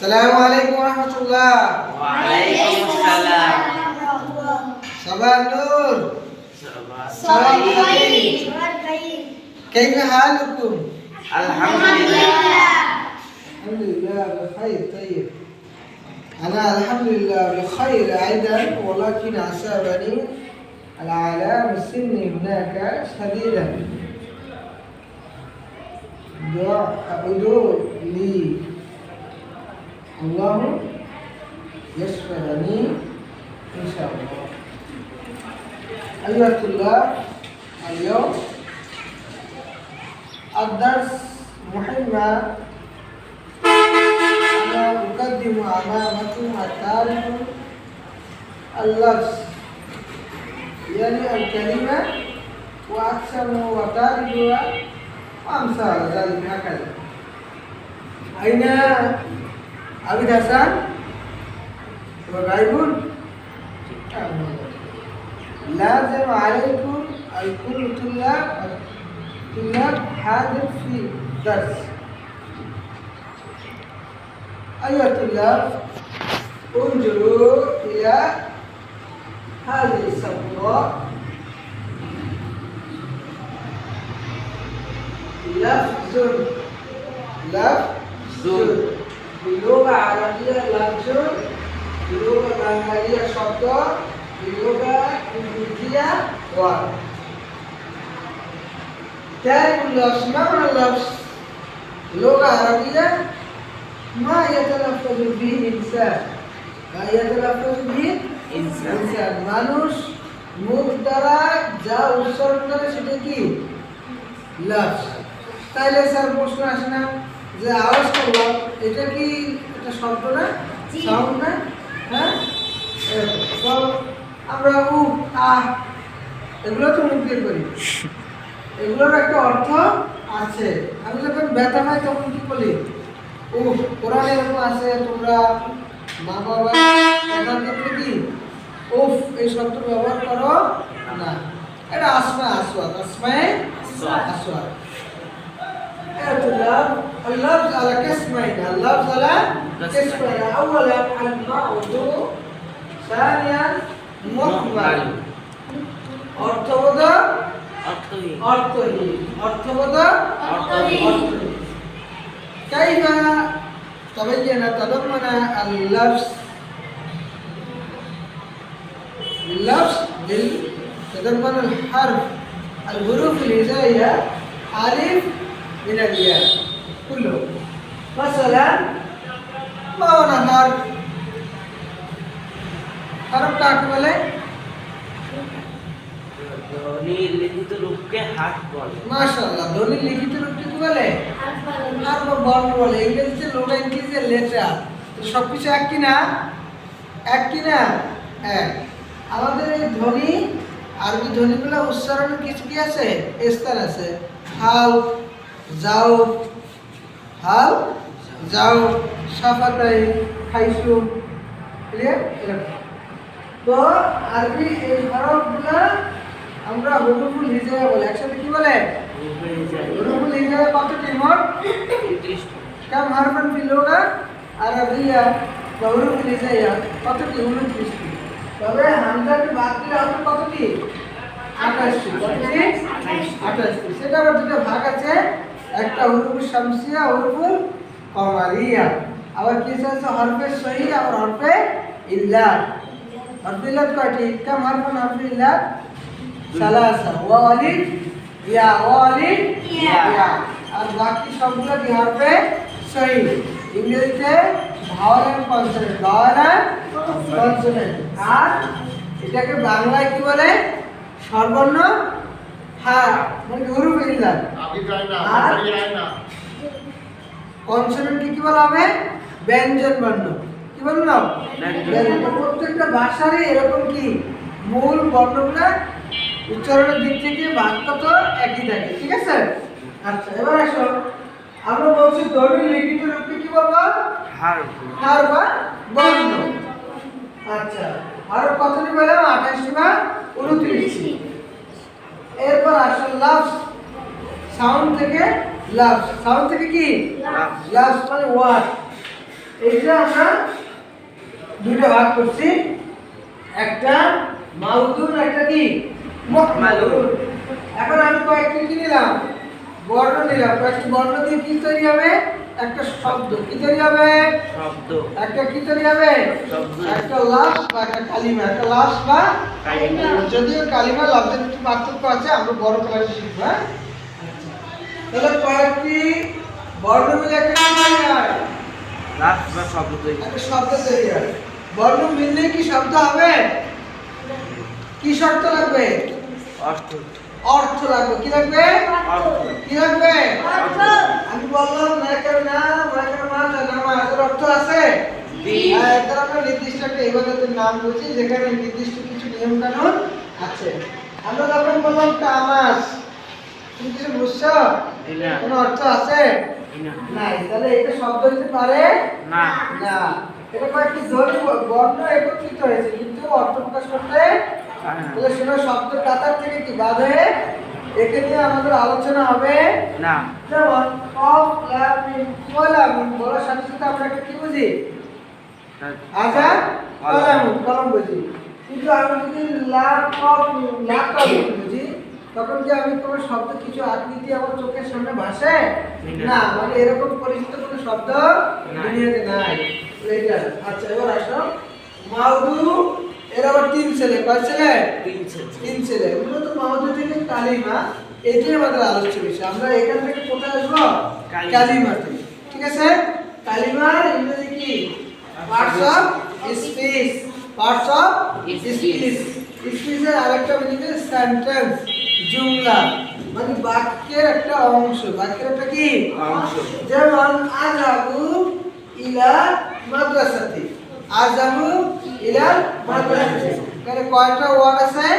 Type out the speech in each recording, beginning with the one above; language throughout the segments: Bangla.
السلام عليكم ورحمة الله ওয়ালাইকুম আসসালাম صباح النور সবাই كيف حالكم؟ আলহামদুলিল্লাহ الحمد لله بخير طيب أنا الحمد لله بخير أيضا ولكن أصابني العلام السني هناك شديدا دعاء ادعو لي الله يشفعني إن شاء الله. أيها الطلاب اليوم الدرس مهمة أنا أقدم أمامكم التعرف اللفظ. يعني الكلمة وأقسم وتعرفها وأمثال ذلك. هكذا. أين حسن؟ هو غائب؟ لازم عليكم الكل طلاب طلاب حاضر في درس أيها الطلاب انظروا إلى هذه السبورة لفظ لفظ باللغة العربية لفظ باللغة البنغالية شبد باللغة الإنجليزية word تعرف اللفظ ما معنى اللفظ؟ لغة عربية ما يتلفظ به إنسان ما يتلفظ به ইনসান ইনসান মানুষ মুখ দ্বারা যা উচ্চারণ করে সেটা কি লাফজ তাইলে স্যার প্রশ্ন আসে না যে আওয়াজ করলাম এটা কি একটা শব্দ না। সাউন্ড না? হ্যাঁ। আমরা উ আহ এগুলো তো মুখ দিয়ে করি এগুলোর একটা অর্থ আছে। আমি যখন ব্যথা পাই তখন কি বলি? ও কোরআনে এরকম আছে তোমরা মা বাবা কথার ক্ষেত্রে কি উফ এই শব্দ ব্যবহার করো না। এটা আসমা আসওয়াদ আসমায়ে আসওয়াদ। আসওয়াদ اللفظ اللفظ على قسمين اللفظ على قسمين اولا الموضوع ثانيا محمل অর্থবোধক অর্থহীন অর্থহীন অর্থবোধক অর্থহীন। كيف تبين تضمن اللفظ اللفظ بال- تضمن الحرف الحروف الهجائية ألف من الياء كله مثلا ما هو حرف حرف কাকে বলে ধ্বনির লিখিত রূপকে হাত বলে মাশাআল্লাহ ধ্বনি লিখিত রূপকে কি বলে আর বা বর্ণ বলে ইংরেজিতে লোটা ইংরেজিতে লেটার সব কিছু এক কি না এক কি না এক আমাদের এই ধ্বনি আরবি ধ্বনিগুলো উচ্চারণের কিছু কি আছে স্থান আছে হাল যাও, হাল, যাও, সাফাতাই, খাইছো। ক্লিয়ার তো আরবি এই হরফগুলা আমরা হুরুফুল হিজায়া বলে। একসাথে কি বলে? হুরুফুল হিজায়া কতটি মোট কাম হারফান ফি লোগা আরবিয়া বা হুরুফুল হিজায়া কতটি উনত্রিশটি? তবে হামজাটি বাদ দিলে হবে কতটি? আঠাশটি। কতটি? আঠাশটি। সেটা আবার দুটো ভাগ আছে। একটা হুরুফ শামসিয়া হুরুফুল কমারিয়া। আবার কি আছে? হরফে সহি, আবার হরফে ইল্লাত। হরফে ইল্লাত কয়টি? কাম হরফান হরফে ইল্লাত? সালাসা। ওয়া আলিফ ইয়া। ওয়া আলিফ ইয়া। আর বাকি সবগুলো কি হরফে সহি? ইংরেজিতে vowel and consonant vowel and consonant আর এটাকে বাংলায় কি বলে? সর্বর্ণ হ্যাঁ মানে হুরুফ না আর? বাড়ি যায় না কনসোনেন্ট কি বলা হবে? ব্যঞ্জন বর্ণ। কি বললাম। প্রত্যেকটা ভাষারই এরকম কি? মূল বর্ণগুলা উচ্চারণের দিক থেকে বাক্য তো একই থাকে। ঠিক আছে? আচ্ছা এবার আসো। আমরা বলছি দৈনিক লিখিত রূপে কি বলব? হার বা বর্ণ। আচ্ছা আর কতটি বললাম আঠাশটি বা উনত্রিশটি এরপর আসো লাভ সাউন্ড থেকে লাভ সাউন্ড থেকে কি? লাভ। মানে ওয়ার্ড এইটা আমরা দুইটা ভাগ করছি। একটা মাউদুন একটা কি? মকমালুন এখন আমি কয়েকটি কি নিলাম? বর্ণ নিলাম। কয়েকটি বর্ণ দিয়ে কি তৈরি হবে? একটা শব্দ। কি তৈরি হবে? শব্দ। একটা কি তৈরি হবে? একটা লাশ বা একটা কালিমা। একটা লাশ বা যদিও কালিমা লব্ধের একটু পার্থক্য আছে আমরা বড় ক্লাসে শিখব হ্যাঁ? তাহলে কয়েকটি বর্ণ মিলে একটা তৈরি হয় লাভ বা শব্দ তৈরি একটা শব্দ তৈরি হয়। বর্ণ মিললে কি শব্দ হবে? কি শর্ত লাগবে? অর্থ। অর্থ লাগবে। কি লাগবে? কি লাগবে? আমি বললাম নায়কের নাম নায়কের মাছ নাম এর অর্থ আছে? হ্যাঁ, আমরা নির্দিষ্ট একটা ইবাদতের নাম বুঝি যেখানে নির্দিষ্ট কিছু নিয়ম কানুন আছে। আমরা যখন বললাম তামাস তুমি কিছু বুঝছ কোনো অর্থ আছে? নাই তাহলে এটা শব্দ হতে পারে? না। না। এটা কয়েকটি ধ্বনি বর্ণ একত্রিত হয়েছে কিন্তু অর্থ প্রকাশ করতে তাহলে সেটা শব্দের কাতার থেকে কি বাদ একে নিয়ে আমাদের আলোচনা হবে? না। যেমন বলার সাথে সাথে আমরা কি বুঝি? আচ্ছা কলম কলম বুঝি। কিন্তু আমি যদি কফ মিম বুঝি তখন কি আমি কোনো শব্দ কিছু আকৃতি আমার চোখের সামনে ভাসে? না। মানে এরকম পরিচিত কোনো শব্দ। দুনিয়াতে নাই। এইটা আচ্ছা এবার আসো। মাউদু এর আবার তিন ছেলে কয় ছেলে? তিন ছেলে। তিন ছেলে। মূলত মাউদু থেকে কালিমা এটাই আমাদের আলোচ্য বিষয়। আমরা এখান থেকে কোথায় আসব? কালিমা। কালিমাতে ঠিক আছে? কালিমার ইংরেজি কি? Parts of speech parts of speech স্পিচের আরেকটা মিনিং সেন্টেন্স জুমলা মানে বাক্যের একটা অংশ। বাক্যের একটা কি? অংশ। যেমন আজাবু ইলা মাদ্রাসাতি। আজাবু ইলা মাদ্রাসাতি। এখানে কয়টা ওয়ার্ড আছে?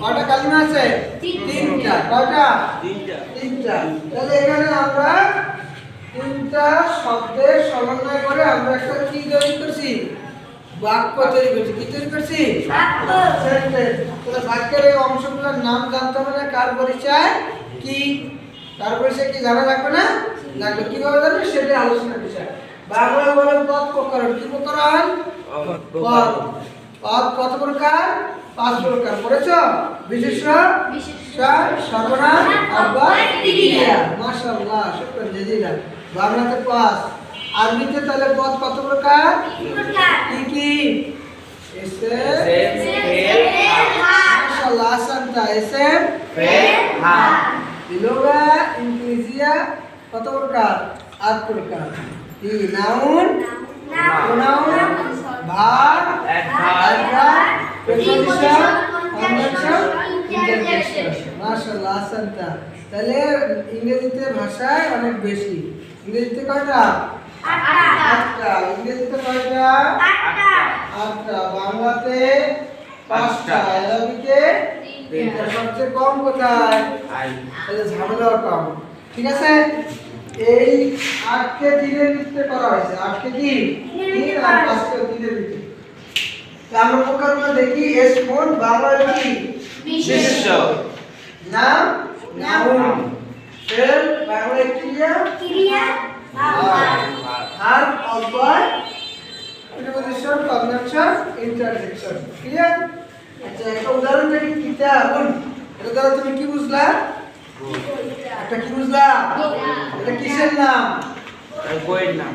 কয়টা কালিমা আছে? তিনটা। কয়টা? তিনটা। তিনটা। তাহলে এখানে আমরা তিনটা শব্দের সমন্বয় করে আমরা একটা কি তৈরি করছি? বাক্য তৈরি করছি কি তৈরি করছি? তাহলে বাক্যের এই অংশগুলোর নাম জানতে হবে না কার পরিচয় কি কার পরিচয় কি জানা লাগবে না? লাগবে কীভাবে জানবে? সেটাই আলোচনার বিষয়। বাংলায় বলেন পদ প্রকরণ কি প্রকরণ? পদ। পদ কত প্রকার? পাঁচ প্রকার। পড়েছ? বিশেষ সর্বনাম মাশাআল্লাহ শুকরান জাজিলা বাংলাতে পাঁচ। আরবিতে তাহলে পদ কত প্রকার? কি কি? বিলোগা কত প্রকার? আট প্রকার। কি noun? Pronoun verb adverb preposition conjunction interjection মাশাআল্লাহ আসান্তা তাহলে ইংরেজিতে ভাষায় অনেক বেশি। ইংরেজিতে কয়টা? আটটা। ইংরেজিতে কয়টা? আটটা। বাংলাতে পাঁচটা। আরবিতে তিনটা। সবচেয়ে কম কোথায়? ঝামেলাও কম। ঠিক আছে? এই আটকে দিনের ভিত্তিতে করা হয়েছে। আটকে কি তিন আর পাঁচকে দিনের ভিত্তিতে। আমরা প্রকারগুলো দেখি। এস বাংলা কি? বিশেষ্য নাম? Noun fail? বাংলা ক্রিয়া আর অব্যয় প্রিপোজিশন কনজাংশন ইন্টারজেকশন ক্লিয়ার আচ্ছা একটা উদাহরণ দেখি কিতাবুন এটা দ্বারা তুমি কি বুঝলা? একটা কি বুঝলা? এটা কিসের নাম? বইয়ের নাম।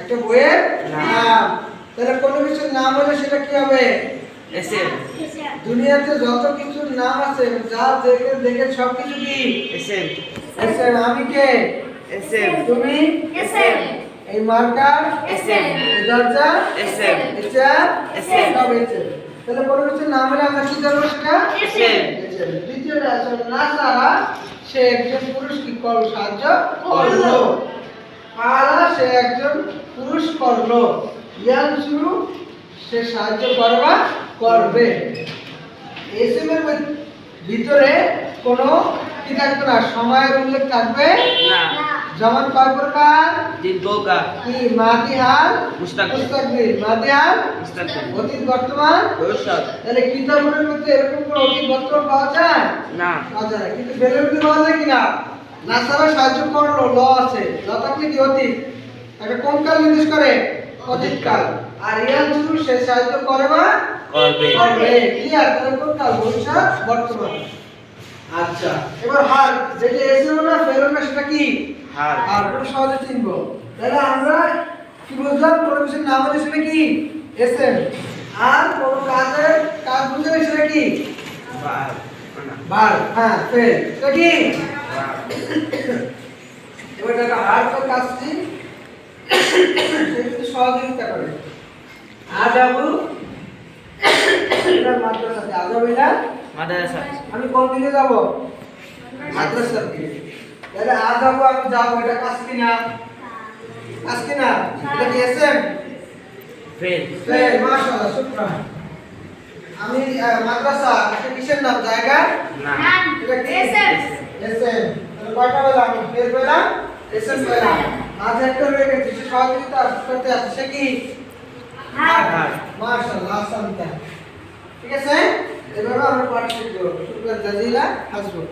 একটা বইয়ের নাম। তাহলে কোনো কিছুর নাম হলে সেটা কি হবে? এসে দুনিয়াতে যত কিছুর নাম আছে যা দেখে দেখে সব কিছু কি? এসে এসে আমি কে? এসে তুমি? এই মার্কার? এসে এই দরজা? এসে এটা এসে। সব এসে তাহলে কোনো নাম হলে আমরা কি জানব সেটা। দ্বিতীয়টা আছে নাসারা সে একজন পুরুষ কি করল? সাহায্য করল। ফালা সে একজন পুরুষ করল। ইয়ান শুরু সে সাহায্য করবা করবে। এসএমের ভিতরে কোনো কি থাকবে না সময়ের উল্লেখ থাকবে? না। যেমন কয় প্রকার? দীর্ঘকা কি মাদি হাল মুস্তাকবিল। হাল মুস্তাকবিল অতীত বর্তমান? ভবিষ্যৎ। তাহলে কিতাবের মধ্যে এরকম কোনো অতীত বর্তমান পাওয়া যায়? না। পাওয়া যায় না। কিন্তু বেলুনটি পাওয়া যায় কিনা? নাসারা সাহায্য করল ল আছে। ল থাকলে কি অতীত? একটা কোন কাল নির্দেশ করে? অতীতকাল। আর রিয়াল শুরু সে সাহিত্য করে বা? করবে। করবে। ক্লিয়ার তাহলে কোন কাল ভবিষ্যৎ বর্তমান। আচ্ছা এবার হার যেটা এসে না ফেরো না সেটা কি? আর ওটা সহজে চিনবো। তাহলে আমরা কি বুঝলাম? কোনো কিছুর নাম হলে সেটা কি? এসএম আর কোনো কাজের কাজ বুঝলে সেটা কি? বার। হ্যাঁ সেটা কি? বার। এবার একটা হার তো কাজটি সে কিন্তু সহযোগিতা করে আজ আবু এটা মাদ্রাসাতে। আজ আবু এটা? মাদ্রাসা। আমি কোন দিকে যাব? মাদ্রাসার দিকে। তাহলে আজ যাব আমি যাব এটা কাজ কি না কাজ কি না এটা কি এসএম ফেল ফের মাশাআল্লাহ শুকরান। আমি মাদ্রাসা এটা কিসের নাম জায়গা? এটা কি? এসএম এসএম তাহলে কয়টা পেলাম ফের পেলাম এসএম পেলাম আজ একটা রয়ে গেছে সে সহযোগিতা করতে আছে সে কি? হার হার মাশাআল্লাহ আসান্তা ঠিক আছে? এভাবে আমরা পাঠ শিখব শুক্রান জাজিলা হাসবো।